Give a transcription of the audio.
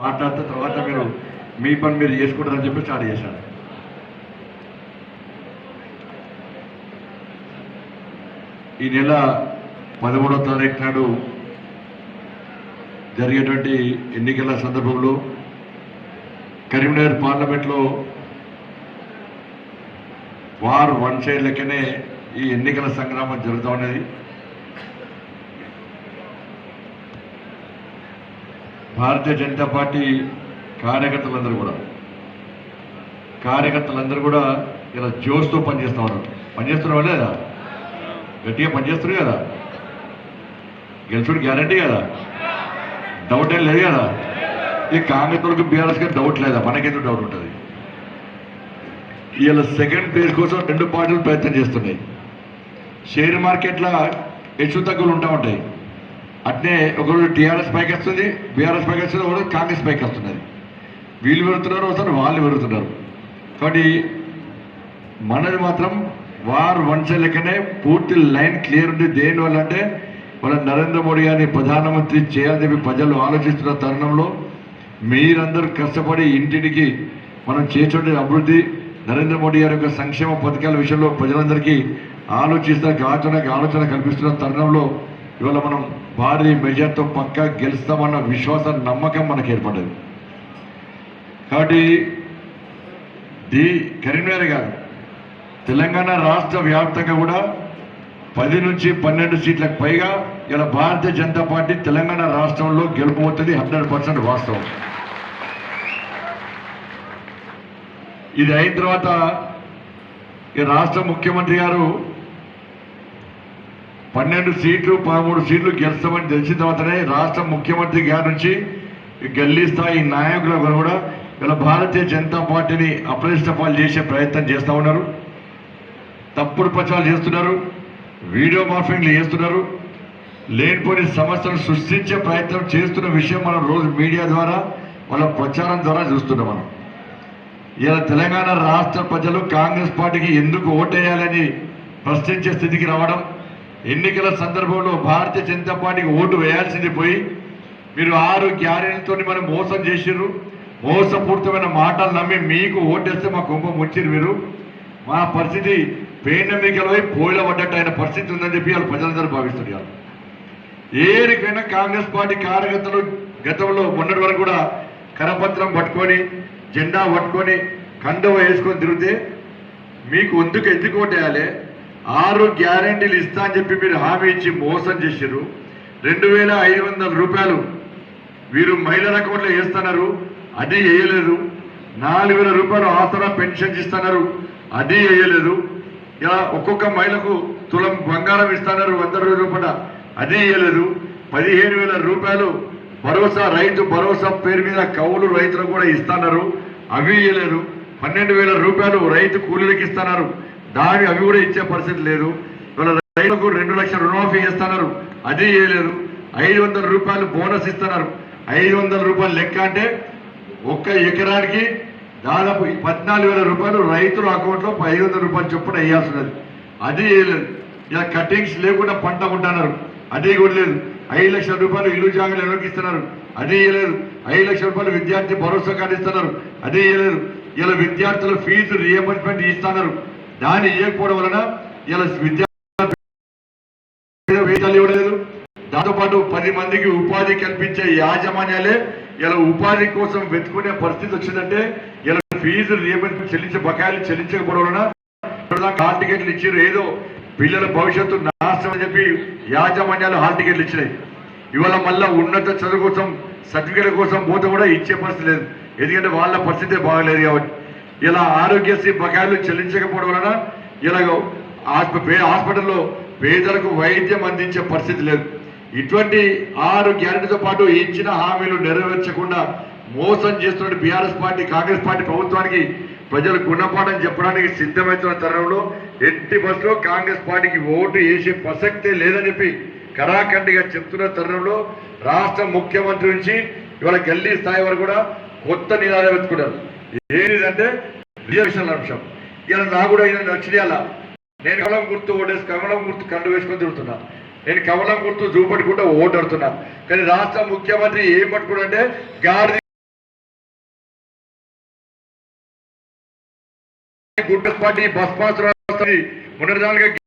మాట్లాడిన తర్వాత మీరు మీ పని మీరు చేసుకుంటారని చెప్పి స్టార్ట్ చేశాను ఈ నెల పదమూడవ తారీఖు నాడు జరిగేటువంటి ఎన్నికల సందర్భంలో కరీంనగర్ పార్లమెంట్లో వార్ వన్ సైడ్ లెక్కనే ఈ ఎన్నికల సంగ్రామం జరుగుతూ ఉన్నది. భారతీయ జనతా పార్టీ కార్యకర్తలందరూ కూడా. కార్యకర్తలందరూ కూడా ఇలా జోష్తో పనిచేస్తా ఉన్నారు. పనిచేస్తున్నారు లేదా? గట్టిగా పనిచేస్తున్నారు కదా? గెలిచుడు గ్యారంటీ కదా? డౌట్ ఏం లేదు కదా? ఈ కాంగ్రెస్ బీఆర్ఎస్కి డౌట్ లేదా? మనకెందుకు డౌట్ ఉంటుంది? ఇలా సెకండ్ ప్లేస్ కోసం రెండు పార్టీలు ప్రయత్నం చేస్తున్నాయి. షేర్ మార్కెట్లో హెచ్చు తగ్గులు ఉంటా ఉంటాయి. అట్నే ఒకరోజు టీఆర్ఎస్ పైకి వస్తుంది బీఆర్ఎస్ పైకి వస్తుంది ఒకరోజు కాంగ్రెస్ పైకి వస్తున్నది. వీళ్ళు పెడుతున్నారు ఒకసారి వాళ్ళు పెడుతున్నారు కాబట్టి మనది మాత్రం వారు వన్స్ లెక్కనే పూర్తి లైన్ క్లియర్ ఉంది. దేనివల్ల అంటే మన నరేంద్ర మోడీ గారిని ప్రధానమంత్రి చేయాలని చెప్పి ప్రజలు ఆలోచిస్తున్న తరుణంలో మీరందరూ కష్టపడి ఇంటింటికి మనం చేసే అభివృద్ధి నరేంద్ర మోడీ గారి యొక్క సంక్షేమ పథకాల విషయంలో ప్రజలందరికీ ఆలోచిస్తున్న ఆచరణకి ఆలోచన కల్పిస్తున్న తరుణంలో ఇవాళ మనం భారీ మెజార్తో పక్కా గెలుస్తామన్న విశ్వాసం నమ్మకం మనకు ఏర్పడ్డది. కాబట్టి ది కరీంనగర్ గారు తెలంగాణ రాష్ట్ర వ్యాప్తంగా కూడా పది నుంచి పన్నెండు సీట్లకు పైగా ఇలా భారతీయ జనతా పార్టీ తెలంగాణ రాష్ట్రంలో గెలుపుతుంది హండ్రెడ్ పర్సెంట్ వాస్తవం. ఇది అయిన తర్వాత ఈ రాష్ట్ర ముఖ్యమంత్రి గారు పన్నెండు సీట్లు పదమూడు సీట్లు గెలుస్తామని తెలిసిన తర్వాతనే రాష్ట్ర ముఖ్యమంత్రి గారి నుంచి గల్లీ స్థాయి నాయకులు కూడా ఇలా భారతీయ జనతా పార్టీని అప్రతిష్టపాలు చేసే ప్రయత్నం చేస్తూ ఉన్నారు. తప్పుడు ప్రచారాలు చేస్తున్నారు. వీడియో మార్ఫింగ్లు చేస్తున్నారు. లేనిపోని సమస్యలు సృష్టించే ప్రయత్నం చేస్తున్న విషయం మనం రోజు మీడియా ద్వారా వాళ్ళ ప్రచారం ద్వారా చూస్తున్నాం మనం. ఇలా తెలంగాణ రాష్ట్ర ప్రజలు కాంగ్రెస్ పార్టీకి ఎందుకు ఓటేయాలని ప్రశ్నించే స్థితికి రావడం ఎన్నికల సందర్భంలో భారతీయ జనతా పార్టీకి ఓటు వేయాల్సింది పోయి మీరు ఆరు గ్యారెంటీతో మనం మోసం చేసిర్రు. మోసపూరితమైన మాటలు నమ్మి మీకు ఓటేస్తే మా కుంభం వచ్చిరు మీరు. మా పరిస్థితి పేనమికలపై పోయిల పడ్డట్టు అయిన పరిస్థితి ఉందని చెప్పి వాళ్ళు ప్రజలందరూ భావిస్తున్నారు ఏరికైనా కాంగ్రెస్ పార్టీ కార్యకర్తలు గతంలో మొన్నటి వరకు కూడా కరపత్రం పట్టుకొని జెండా పట్టుకొని కండవ వేసుకొని తిరిగితే మీకు ఎందుకు ఎందుకు ఓటేయాలి? ఆరు గ్యారెంటీలు ఇస్తా అని చెప్పి మీరు హామీ ఇచ్చి మోసం చేశారు రెండు వేల ఐదు వందల రూపాయలు వీరు మహిళల అకౌంట్లో వేస్తున్నారు. అది వేయలేదు. నాలుగు వేల రూపాయలు ఆసరా పెన్షన్ ఇస్తున్నారు. అది వేయలేదు. ఇలా ఒక్కొక్క మహిళకు తులం బంగారం ఇస్తున్నారు వంద రోజుల రూపాయల అది వేయలేదు. పదిహేను వేల రూపాయలు భరోసా రైతు భరోసా పేరు మీద కౌలు రైతులు కూడా ఇస్తున్నారు. అవి ఇవ్వలేదు పన్నెండు వేల రూపాయలు రైతు కూలీలకు ఇస్తున్నారు. దాని అవి కూడా ఇచ్చే పరిస్థితి లేదు. ఇవాళ రైతులకు రెండు లక్షల రుణమాఫీ ఇస్తున్నారు అది ఇవ్వలేదు ఐదు వందల రూపాయలు బోనస్ ఇస్తున్నారు. ఐదు వందల రూపాయలు లెక్క అంటే ఒక్క ఎకరానికి దాదాపు పద్నాలుగు వేల రూపాయలు రైతుల అకౌంట్లో ఐదు వందల రూపాయలు చొప్పున వేయాల్సి ఉన్నది అది వేయలేదు ఇలా కటింగ్స్ లేకుండా పంట ఉంటున్నారు అది కూడా లేదు. ఐదు లక్షల రూపాయలు ఇల్లు జాగాలు ఎవరికి ఇస్తున్నారు? అది ఇవ్వలేదు ఐదు లక్షల రూపాయలు విద్యార్థి భరోసా కార్డు ఇస్తున్నారు. అది ఇవ్వలేదు ఇలా విద్యార్థుల ఫీజు రియంబర్స్మెంట్ ఇస్తున్నారు. దాన్ని ఇవ్వకపోవడం వలన ఇలా విద్యా వేతనాలు ఇవ్వలేదు. దాంతోపాటు పది మందికి ఉపాధి కల్పించే యాజమాన్యాలే ఇలా ఉపాధి కోసం వెతుకునే పరిస్థితి వచ్చిందంటే ఇలా ఫీజు రియంబర్స్మెంట్ చెల్లించే బకాయిలు చెల్లించకపోవడం వలన హాల్ టికెట్లు ఇచ్చారు. ఏదో పిల్లల భవిష్యత్తు నాశనం అని చెప్పి యాజమాన్యాలు హాల్ టికెట్లు ఇచ్చినాయి. ఇవాళ మళ్ళా ఉన్నత చదువు కోసం సర్టిఫికేట్ కోసం పోతే కూడా ఇచ్చే పరిస్థితి లేదు. ఎందుకంటే వాళ్ళ పరిస్థితే బాగలేదు కాబట్టి. ఇలా ఆరోగ్యశ్రీ బకాయిలు చెల్లించకపోవడం వలన ఇలా హాస్పిటల్లో పేదలకు వైద్యం అందించే పరిస్థితి లేదు. ఇటువంటి ఆరు గ్యారెంటీతో పాటు ఇచ్చిన హామీలు నెరవేర్చకుండా మోసం చేస్తున్న బీఆర్ఎస్ పార్టీ కాంగ్రెస్ పార్టీ ప్రభుత్వానికి ప్రజలు గుణపాఠం చెప్పడానికి సిద్ధమవుతున్న తరుణంలో ఎట్టి బస్సులో కాంగ్రెస్ పార్టీకి ఓటు వేసే ప్రసక్తే లేదని చెప్పి కరాఖండిగా చెప్తున్న తరుణంలో రాష్ట్ర ముఖ్యమంత్రి నుంచి ఇవాళ గల్లీ స్థాయి వరకు కూడా కొత్త నినాదం ఎత్తుకున్నారు. ఏంటంటే రిజర్వేషన్ల అంశం. ఇలా నా కూడా అయిన అలా నేను కమలం గుర్తు ఓటేసి కమలం గుర్తు కండు వేసుకొని తిరుగుతున్నా. నేను కమలం గుర్తు చూపట్టుకుంటూ ఓటాడుతున్నా. కానీ రాష్ట్ర ముఖ్యమంత్రి ఏం పట్టుకుంటే గాడి గుడ్డ పార్టీ బస్ పాస్ రాస్తుంది మొన్నటిదానిగా